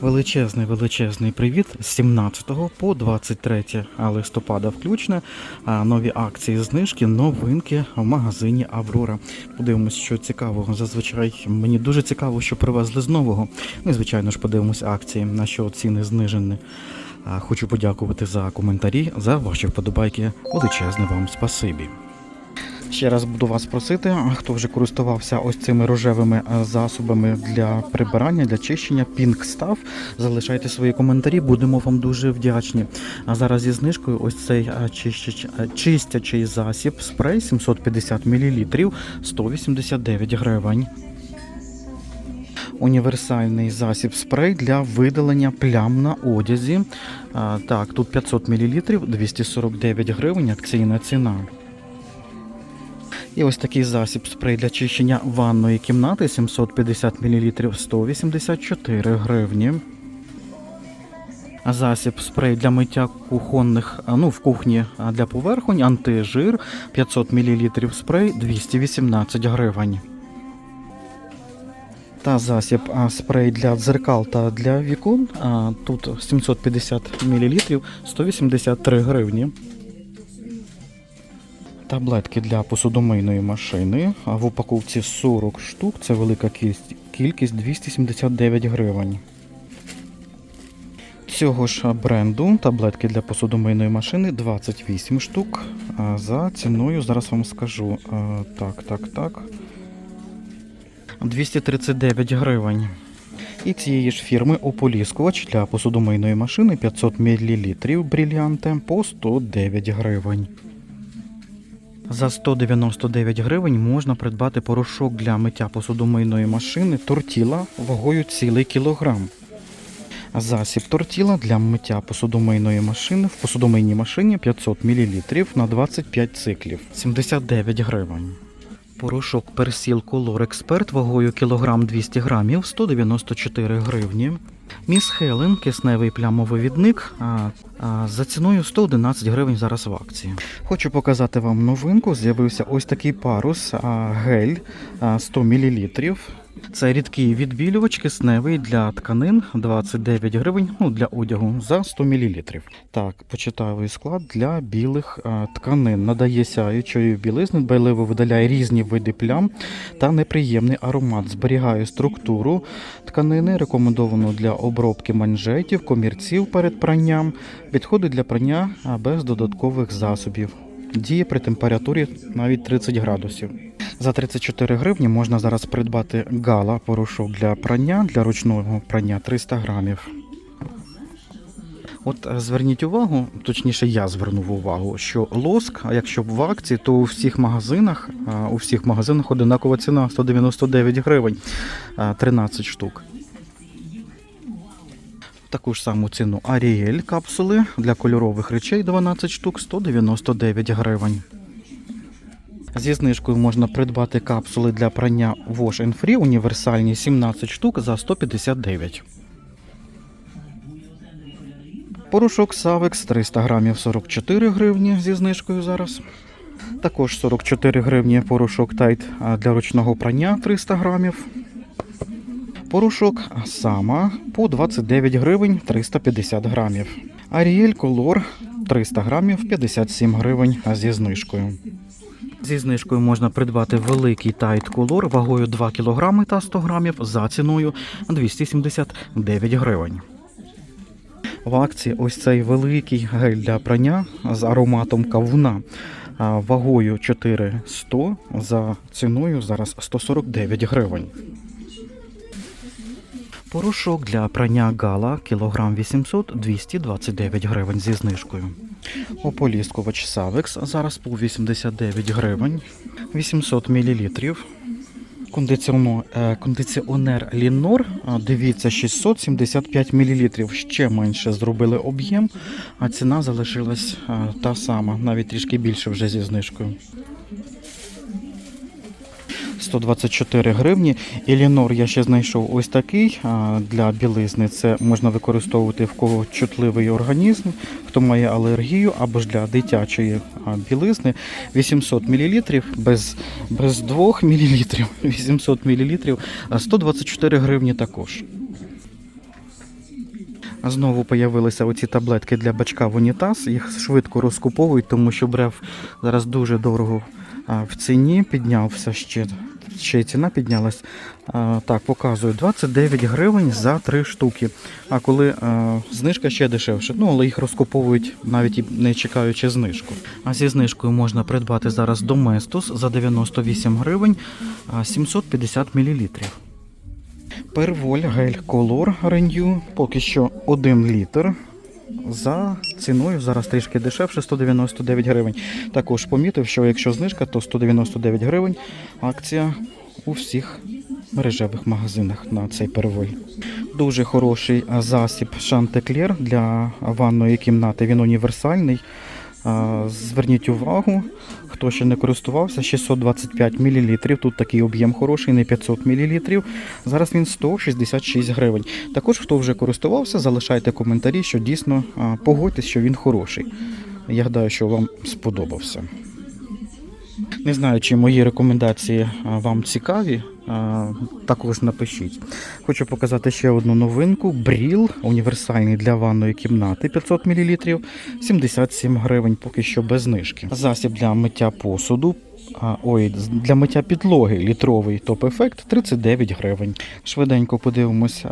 Величезний величезний привіт з 17 по 23 листопада включно. Нові акції знижки, новинки в магазині Аврора. Подивимось, що цікавого. Зазвичай мені дуже цікаво, що привезли з нового. Ну і звичайно ж подивимось акції, на що ціни знижені. Хочу подякувати за коментарі, за ваші вподобайки. Величезне вам спасибі. Ще раз буду вас просити, хто вже користувався ось цими рожевими е, засобами для прибирання, для чищення, Pink Stuff, залишайте свої коментарі, будемо вам дуже вдячні. А зараз зі знижкою ось цей е, чищач- е, чистячий засіб спрей 750 мл 189 гривень. Універсальний засіб спрей для видалення плям на одязі. Так, тут 500 мл 249 гривень, акційна ціна. І ось такий засіб спрей для чищення ванної кімнати 750 мл 184 гривні. Засіб спрей для миття кухонних, ну в кухні для поверхонь, антижир 500 мл спрей 218 гривень. Та засіб спрей для дзеркал та для вікон. Тут 750 мл 183 гривні. Таблетки для посудомийної машини. В упаковці 40 штук. Це велика кількість, кількість 279 гривень. Цього ж бренду таблетки для посудомийної машини 28 штук. За ціною зараз вам скажу. Так, так, так. 239 гривень. І цієї ж фірми ополіскувач для посудомийної машини 500 мл брілянте по 109 гривень. За 199 гривень можна придбати порошок для миття посудомийної машини тортіла вагою цілий кілограм. Засіб тортіла для миття посудомийної машини в посудомийній машині 500 мл на 25 циклів 79 гривень. Порошок персіл Color Expert вагою кілограм 200 грамів 194 гривні. Міс Хелен, кисневий плямовивідник, за ціною 111 гривень зараз в акції. Хочу показати вам новинку. З'явився ось такий парус гель а, 100 мл. Це рідкий відбілювач кисневий для тканин 29 гривень ну, для одягу за 100 мл. Так, почитаю склад для білих а, тканин. Надає сяючої білизни, дбайливо видаляє різні види плям та неприємний аромат. Зберігає структуру тканини, рекомендовано для обробки манжетів, комірців перед пранням. Підходить для прання без додаткових засобів. Діє при температурі навіть 30 градусів. За 34 гривні можна зараз придбати гала порошок для прання для ручного прання 300 грамів. От е, зверніть увагу, точніше, я звернув увагу, що лоск, а якщо в акції, то у всіх магазинах, у всіх магазинах одинакова ціна 199 гривень, а, 13 штук. Таку ж саму ціну Аріель капсули для кольорових речей 12 штук 199 гривень. Зі знижкою можна придбати капсули для прання Wash and Free універсальні 17 штук за 159. Порошок Savex 300 грамів 44 гривні зі знижкою зараз. Також 44 гривні порошок а, для ручного прання 300 грамів. Порошок Сама по 29 гривень 350 грамів. Аріель Color 300 грамів 57 гривень зі знижкою. Зі знижкою можна придбати великий Tide Color вагою 2 кг та 100 грамів за ціною 279 гривень. В акції ось цей великий гель для прання з ароматом кавуна вагою 400 за ціною зараз 149 гривень. Порошок для прання гала кілограм 800 229 гривень зі знижкою. Ополіскувач Савекс зараз по 89 гривень 800 мл. Кондиціонер, е, Лінор, дивіться, 675 мл. Ще менше зробили об'єм, а ціна залишилась та сама, навіть трішки більше вже зі знижкою. 124 гривні. І Лінор я ще знайшов ось такий для білизни. Це можна використовувати в кого чутливий організм, хто має алергію, або ж для дитячої білизни 800 мл без, без 2 мл, 800 мл, 124 гривні також. Знову появилися оці таблетки для бачка в унітаз. Їх швидко розкуповують, тому що брев зараз дуже дорого в ціні. Піднявся ще, ще й ціна піднялась. Так, показую 29 гривень за 3 штуки. А коли знижка ще дешевше, ну але їх розкуповують навіть і не чекаючи знижку. А зі знижкою можна придбати зараз Доместос за 98 гривень 750 мл. Перволь гель Color Renew, поки що 1 літр. За ціною зараз трішки дешевше 199 гривень. Також помітив, що якщо знижка, то 199 гривень. Акція у всіх мережевих магазинах на цей первой. Дуже хороший засіб Шантеклер для ванної кімнати. Він універсальний. Зверніть увагу, хто ще не користувався, 625 мл. Тут такий об'єм хороший, не 500 мл. Зараз він 166 гривень. Також, хто вже користувався, залишайте коментарі, що дійсно погодьтесь, що він хороший. Я гадаю, що вам сподобався. Не знаю, чи мої рекомендації вам цікаві. Також напишіть. Хочу показати ще одну новинку. Бріл універсальний для ванної кімнати 500 мл, 77 гривень, поки що без знижки. Засіб для миття посуду. Ой, для миття підлоги літровий топ-ефект 39 гривень. Швиденько подивимось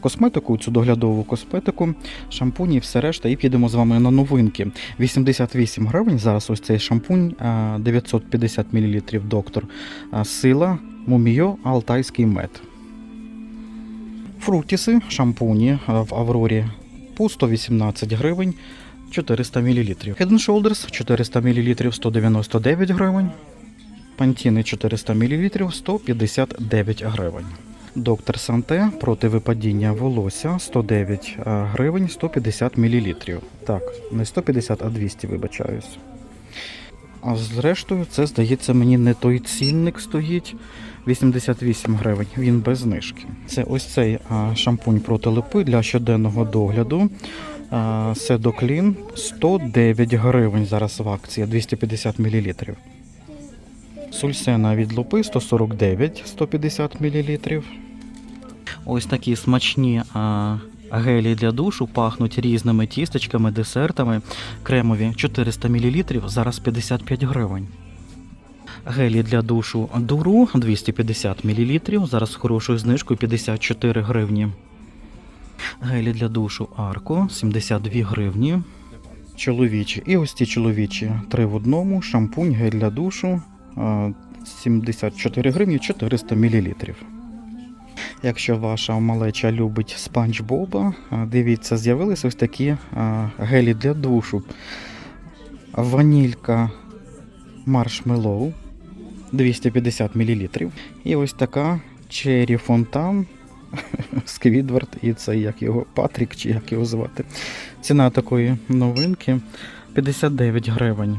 косметику, цю доглядову косметику, шампуні, і все решта, і підемо з вами на новинки. 88 гривень. Зараз ось цей шампунь, 950 мл доктор. Сила, муміо, алтайський мед. Фруктіси, шампуні в Аврорі по 118 гривень. 400 мл. Head Shoulders 400 мл 199 гривень. Пантіни 400 мл 159 гривень. Доктор Санте проти випадіння волосся 109 гривень 150 мл. Так, не 150, а 200, вибачаюсь. А зрештою, це здається мені не той цінник стоїть. 88 гривень, він без знижки. Це ось цей а, шампунь проти липи для щоденного догляду. Седоклін 109 гривень зараз в акції, 250 мл. Сульсена від лупи 149 150 мл. Ось такі смачні а, гелі для душу пахнуть різними тістечками, десертами. Кремові 400 мл, зараз 55 гривень. Гелі для душу дуру 250 мл, зараз з хорошою знижкою 54 гривні. Гелі для душу Арко 72 гривні. Чоловічі. І ось ці чоловічі. Три в одному. Шампунь, гель для душу. А, 74 гривні 400 мл. Якщо ваша малеча любить спанч Боба, дивіться, з'явилися ось такі гелі для душу. Ванілька маршмеллоу 250 мл. І ось така Черрі Фонтан Сквідвард і це як його Патрік, чи як його звати. Ціна такої новинки 59 гривень.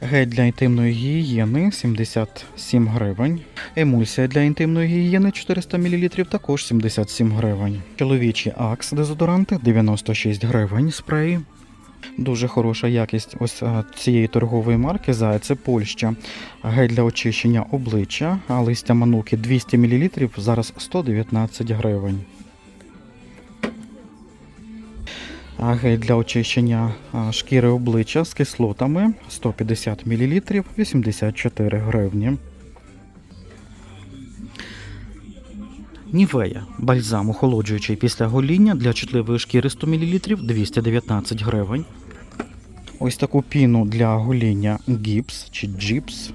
Гель для інтимної гігієни 77 гривень. Емульсія для інтимної гігієни 400 мл також 77 гривень. Чоловічі Акс дезодоранти 96 гривень спреї. Дуже хороша якість ось а, цієї торгової марки Зая, це Польща. Гель для очищення обличчя, а листя мануки 200 мл, зараз 119 гривень. Гель для очищення шкіри обличчя з кислотами 150 мл, 84 гривні. Нівея бальзам охолоджуючий після гоління для чутливої шкіри 100 мл 219 гривень. Ось таку піну для гоління гіпс чи джіпс е,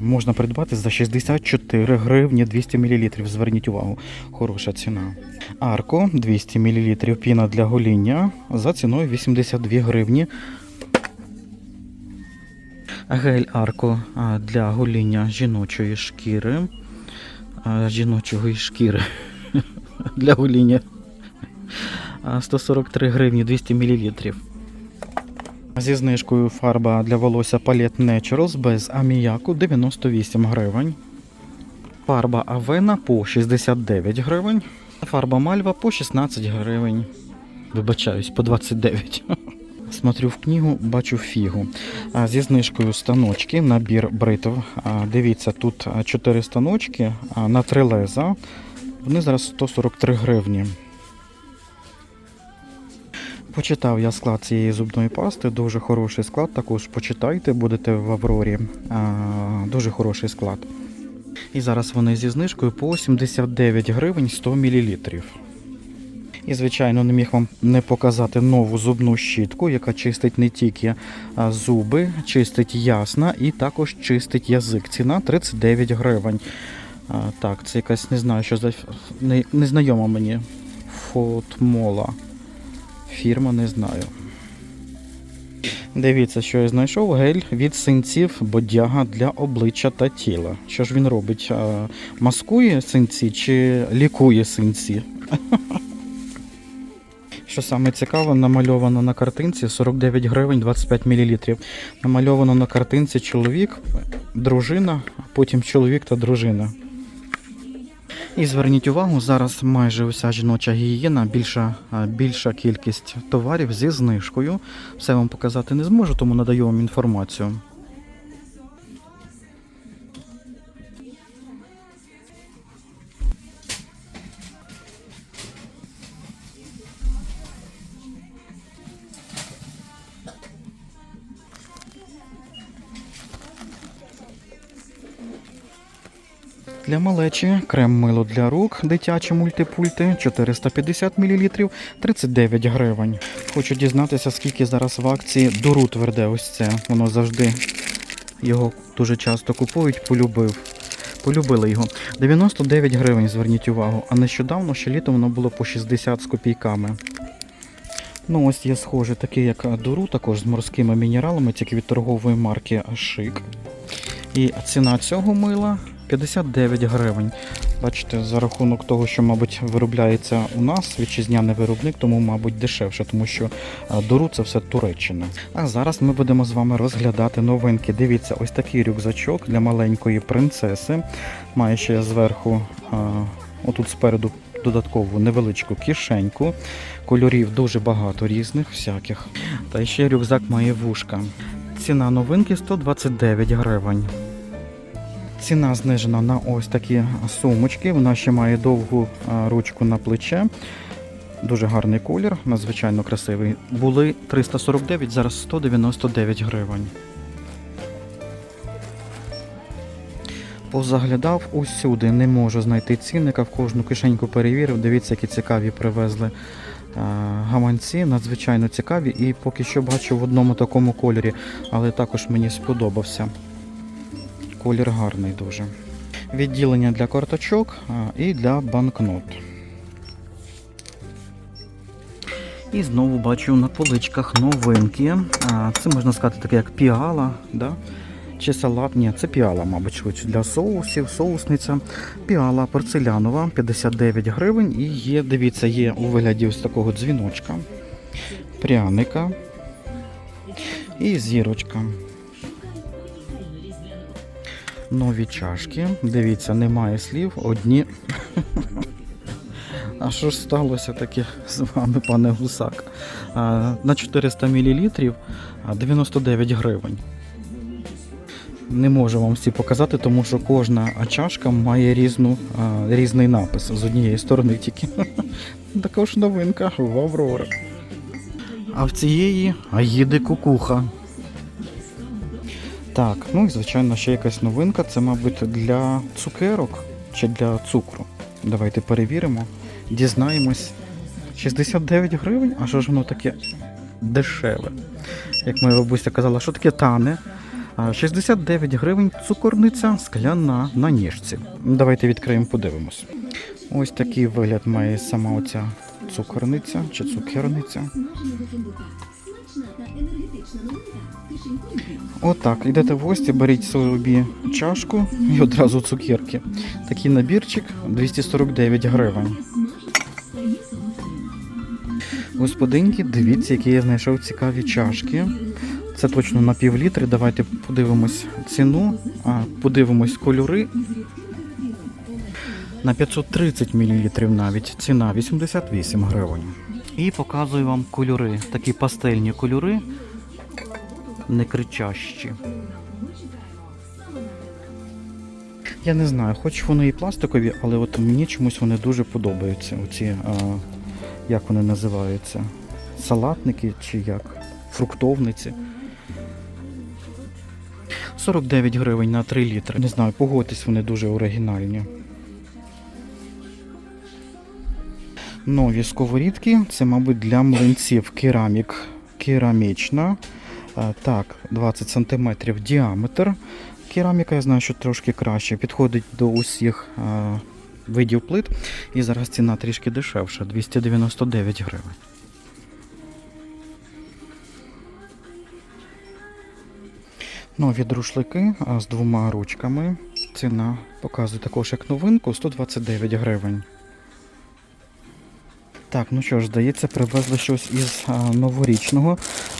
можна придбати за 64 гривні 200 мл. Зверніть увагу, хороша ціна. Арко 200 мл піна для гоління за ціною 82 гривні. Гель Арко для гоління жіночої шкіри. Жіночої шкіри для гоління. 143 гривні 200 мл. Зі знижкою фарба для волосся Palette Naturals без аміяку 98 гривень. Фарба Авена по 69 гривень. Фарба Мальва по 16 гривень. Вибачаюсь, по 29. Смотрю в книгу, бачу фігу. Зі знижкою станочки, набір бритв. Дивіться, тут 4 станочки а, на 3 леза. Вони зараз 143 гривні. Почитав я склад цієї зубної пасти, дуже хороший склад. Також почитайте, будете в Аврорі. А, дуже хороший склад. І зараз вони зі знижкою по 79 гривень 100 мл. І, звичайно, не міг вам не показати нову зубну щітку, яка чистить не тільки зуби, чистить ясна і також чистить язик. Ціна 39 гривень. А, так, це якась не знаю, що за не, незнайома мені фотмола. Фірма не знаю. Дивіться, що я знайшов гель від синців бодяга для обличчя та тіла. Що ж він робить? Маскує синці чи лікує синці? Що саме цікаво, намальовано на картинці 49 гривень 25 мл. Намальовано на картинці чоловік, дружина, потім чоловік та дружина. І зверніть увагу, зараз майже уся жіноча гігієна, більша, більша кількість товарів зі знижкою. Все вам показати не зможу, тому надаю вам інформацію. Для малечі крем мило для рук, дитячі мультипульти 450 мл 39 гривень. Хочу дізнатися, скільки зараз в акції дуру тверде ось це. Воно завжди його дуже часто купують, полюбив. Полюбили його. 99 гривень, зверніть увагу. А нещодавно ще літом воно було по 60 з копійками. Ну, ось є схоже, такий як дуру, також з морськими мінералами, тільки від торгової марки Шик. І ціна цього мила 59 гривень. Бачите, за рахунок того, що, мабуть, виробляється у нас вітчизняний виробник, тому, мабуть, дешевше, тому що а, дуру це все Туреччина. А зараз ми будемо з вами розглядати новинки. Дивіться, ось такий рюкзачок для маленької принцеси. Має ще зверху, а, отут спереду. Додаткову невеличку кишеньку. Кольорів дуже багато різних, всяких. Та ще рюкзак має вушка. Ціна новинки 129 гривень. Ціна знижена на ось такі сумочки. Вона ще має довгу ручку на плече. Дуже гарний колір, надзвичайно красивий. Були 349, зараз 199 гривень. Позаглядав усюди, не можу знайти цінника, в кожну кишеньку перевірив. Дивіться, які цікаві привезли гаманці, надзвичайно цікаві. І поки що бачу в одному такому кольорі, але також мені сподобався. Колір гарний дуже. Відділення для карточок і для банкнот. І знову бачу на поличках новинки. Це можна сказати таке як піала, да? чи салат. Ні, це піала, мабуть, швидше для соусів, соусниця. Піала порцелянова 59 гривень. І є, дивіться, є у вигляді ось такого дзвіночка, пряника і зірочка. Нові чашки. Дивіться, немає слів, одні. А що ж сталося таке з вами, пане Гусак? На 400 мл 99 гривень. Не можу вам всі показати, тому що кожна чашка має різну, різний напис з однієї сторони тільки. Також новинка в Аврора. А в цієї Аїди кукуха. Так, ну і звичайно ще якась новинка. Це, мабуть, для цукерок чи для цукру. Давайте перевіримо, дізнаємось. 69 гривень, а що ж воно таке дешеве? Як моя бабуся казала, що таке тане? 69 гривень цукорниця скляна на ніжці. Давайте відкриємо, подивимось. Ось такий вигляд має сама оця цукорниця чи цукерниця. Отак, йдете в гості, беріть собі чашку і одразу цукерки. Такий набірчик 249 гривень. Господинки, дивіться, які я знайшов цікаві чашки. Це точно на пів літри. Давайте подивимось ціну, подивимось кольори. На 530 мл навіть ціна 88 гривень. І показую вам кольори. Такі пастельні кольори, не кричащі. Я не знаю, хоч вони і пластикові, але от мені чомусь вони дуже подобаються. Оці, а, як вони називаються? салатники чи як фруктовниці. 49 гривень на 3 літри. Не знаю, погодьтесь, вони дуже оригінальні. Нові сковорідки, це, мабуть, для млинців керамік. Керамічна. Е, Так, 20 см діаметр. Кераміка, я знаю, що трошки краще. Підходить до усіх е, видів плит. І зараз ціна трішки дешевша 299 гривень. Нові друшлики з двома ручками. Ціна показує також як новинку 129 гривень. Так, ну що ж, здається, привезли щось із а, новорічного.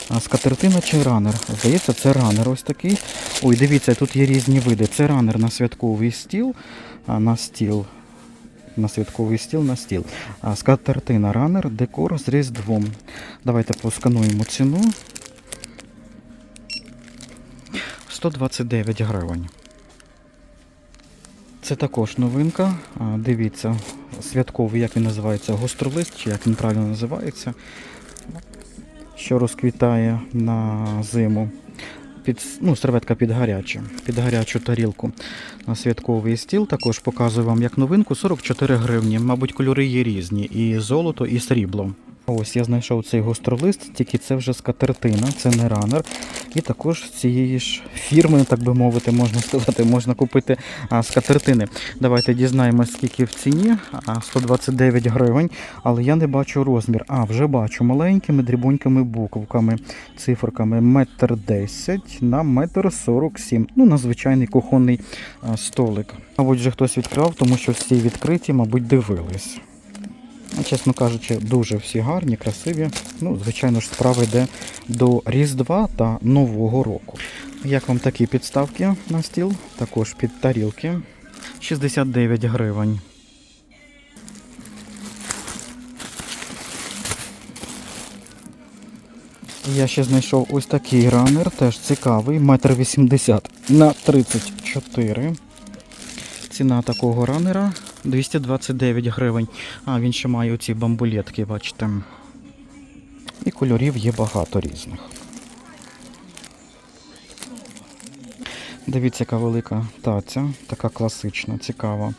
А, скатертина чи ранер? Здається, це ранер ось такий. Ой, дивіться, тут є різні види. Це ранер на святковий стіл, а, на стіл. На святковий стіл на стіл. А, скатертина ранер, декор з різдвом. Давайте поскануємо ціну. 129 гривень. Це також новинка. А, Дивіться, святковий, як він називається, гостролист, чи як він правильно називається, що розквітає на зиму. Під, ну, серветка під гарячу, під гарячу тарілку на святковий стіл. Також показую вам як новинку 44 гривні. Мабуть, кольори є різні. І золото, і срібло. Ось я знайшов цей гостролист, тільки це вже скатертина, це не ранер. І також з цієї ж фірми, так би мовити, можна сказати, можна купити а, скатертини. Давайте дізнаємося, скільки в ціні. А, 129 гривень, але я не бачу розмір. А, вже бачу маленькими дрібонькими буквками, циферками метр 10 на метр 47. Ну, на звичайний кухонний а, столик. Мабуть, вже хтось відкрав, тому що всі відкриті, мабуть, дивились. Чесно кажучи, дуже всі гарні, красиві. Ну, звичайно ж, справа йде до Різдва та Нового року. Як вам такі підставки на стіл? Також під тарілки. 69 гривень. Я ще знайшов ось такий ранер, теж цікавий, метр 80 на 34. Ціна такого ранера 229 гривень. А він ще має оці бамбулетки, бачите. І кольорів є багато різних. Дивіться, яка велика таця, така класична, цікава.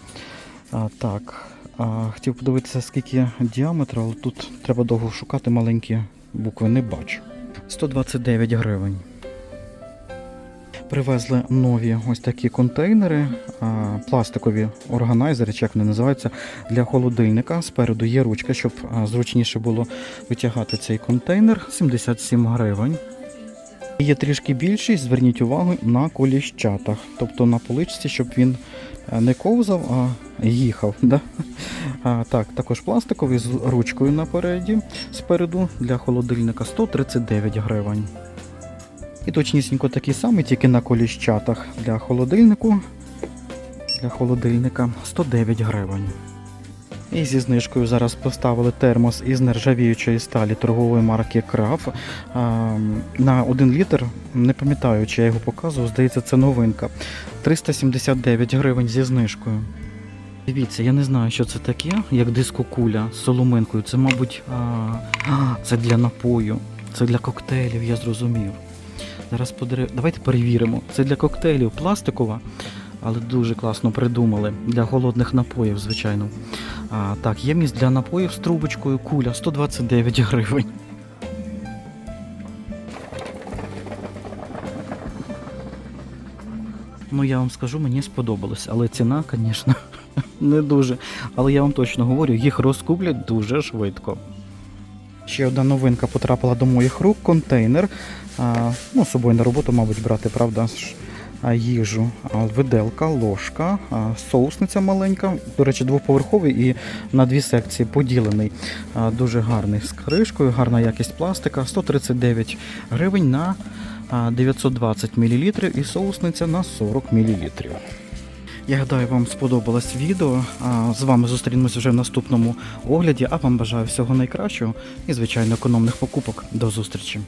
А, так, а, хотів подивитися, скільки діаметру, але тут треба довго шукати маленькі букви, не бачу. 129 гривень. Привезли нові ось такі контейнери, пластикові органайзери, чи як вони називаються, для холодильника. Спереду є ручка, щоб зручніше було витягати цей контейнер. 77 гривень. Є трішки більший, зверніть увагу на коліщатах, тобто на поличці, щоб він е, не ковзав, а їхав. Да? А, так, також пластиковий з ручкою напереді, спереду для холодильника 139 гривень. І точнісінько такий самий, тільки на коліщатах для холодильнику. Для холодильника 109 гривень. І зі знижкою зараз поставили термос із нержавіючої сталі торгової марки Краф на 1 літр. Не пам'ятаю, чи я його показував, здається, це новинка. 379 гривень зі знижкою. Дивіться, я не знаю, що це таке, як дискокуля з соломинкою. Це, мабуть, а, це для напою, це для коктейлів, я зрозумів. Зараз подивимо. Давайте перевіримо. Це для коктейлів пластикова, але дуже класно придумали. Для холодних напоїв, звичайно. А, так, ємність для напоїв з трубочкою куля 129 гривень. Ну, я вам скажу, мені сподобалось, але ціна, звісно, не дуже. Але я вам точно говорю, їх розкуплять дуже швидко. Ще одна новинка потрапила до моїх рук. Контейнер. Ну, з собою на роботу, мабуть, брати, правда, їжу. Виделка, ложка, соусниця маленька. До речі, двоповерховий і на дві секції поділений. Дуже гарний з кришкою, гарна якість пластика. 139 гривень на 920 мл і соусниця на 40 мл. Я гадаю, вам сподобалось відео. З вами зустрінемось вже в наступному огляді. А вам бажаю всього найкращого і, звичайно, економних покупок. До зустрічі!